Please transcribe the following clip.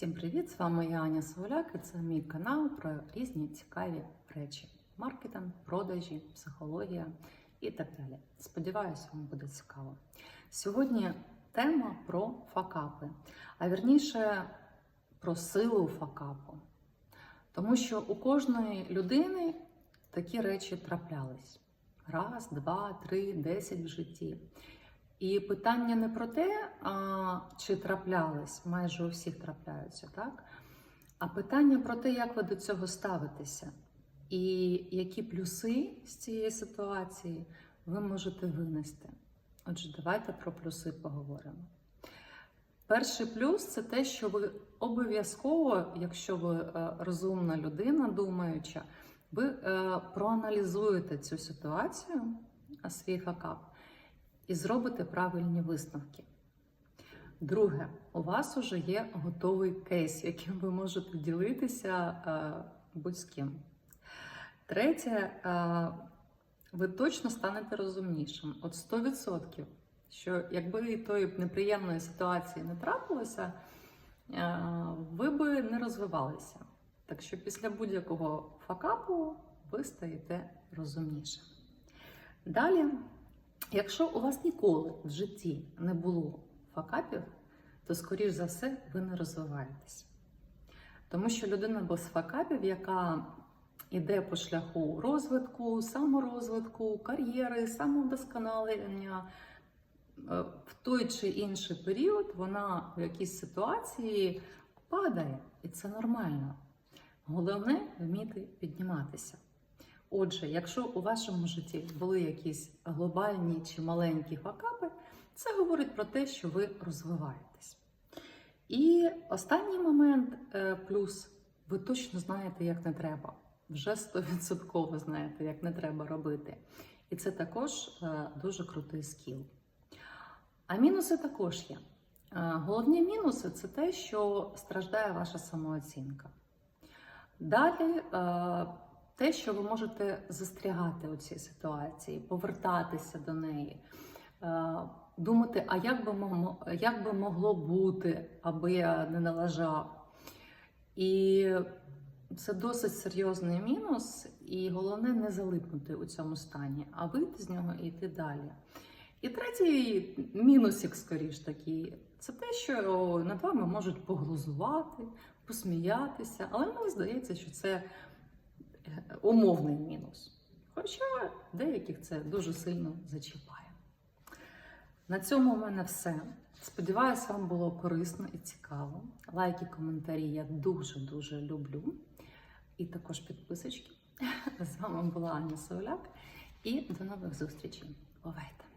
Всім привіт! З вами я Аня Соволяк і це мій канал про різні цікаві речі: маркетинг, продажі, психологія і так далі. Сподіваюся, вам буде цікаво. Сьогодні тема про факапи, а вірніше про силу факапу. Тому що у кожної людини такі речі траплялись: раз, два, три, десять в житті. І питання не про те, а, чи траплялись, майже у всіх трапляються, так? А питання про те, як ви до цього ставитеся, і які плюси з цієї ситуації ви можете винести. Отже, давайте про плюси поговоримо. Перший плюс це те, що ви обов'язково, якщо ви е, розумна людина, думаюча, ви е, проаналізуєте цю ситуацію, свій факап, і зробите правильні висновки. Друге, у вас вже є готовий кейс, яким ви можете ділитися е, будь з ким. Третє, е, ви точно станете розумнішим. От 100%, що якби тої неприємної ситуації не трапилося, е, ви би не розвивалися. Так що після будь-якого факапу ви стаєте розумнішим. Далі. Якщо у вас ніколи в житті не було факапів, то, скоріш за все, ви не розвиваєтесь. Тому що людина без факапів, яка йде по шляху розвитку, саморозвитку, кар'єри, самовдосконалення, е, в той чи інший період вона в якійсь ситуації падає, і це нормально. Головне вміти підніматися. Отже, якщо у вашому житті були якісь глобальні чи маленькі факапи, це говорить про те, що ви розвиваєтесь. І останній момент, е, плюс, ви точно знаєте, як не треба. Вже 100% знаєте, як не треба робити. І це також е, дуже крутий скіл. А мінуси також є. Е, Головні мінуси це те, що страждає ваша самооцінка. Далі те, що ви можете застрягати у цій ситуації, повертатися до неї, е, думати, а як би могло, як би могло бути, аби я не налажав. І це досить серйозний мінус, і головне не залипнути у цьому стані, а вийти з нього і йти далі. І третій мінусик, скоріш такий, це те, що над вами можуть поглузувати, посміятися, але мені здається, що це умовний мінус. Хоча деяких це дуже сильно зачіпає. На цьому у мене все. Сподіваюсь, вам було корисно і цікаво. Лайки, коментарі я дуже-дуже люблю. І також підписочки. З вами була Аня Соуляк. І до нових зустрічей. Бувайте!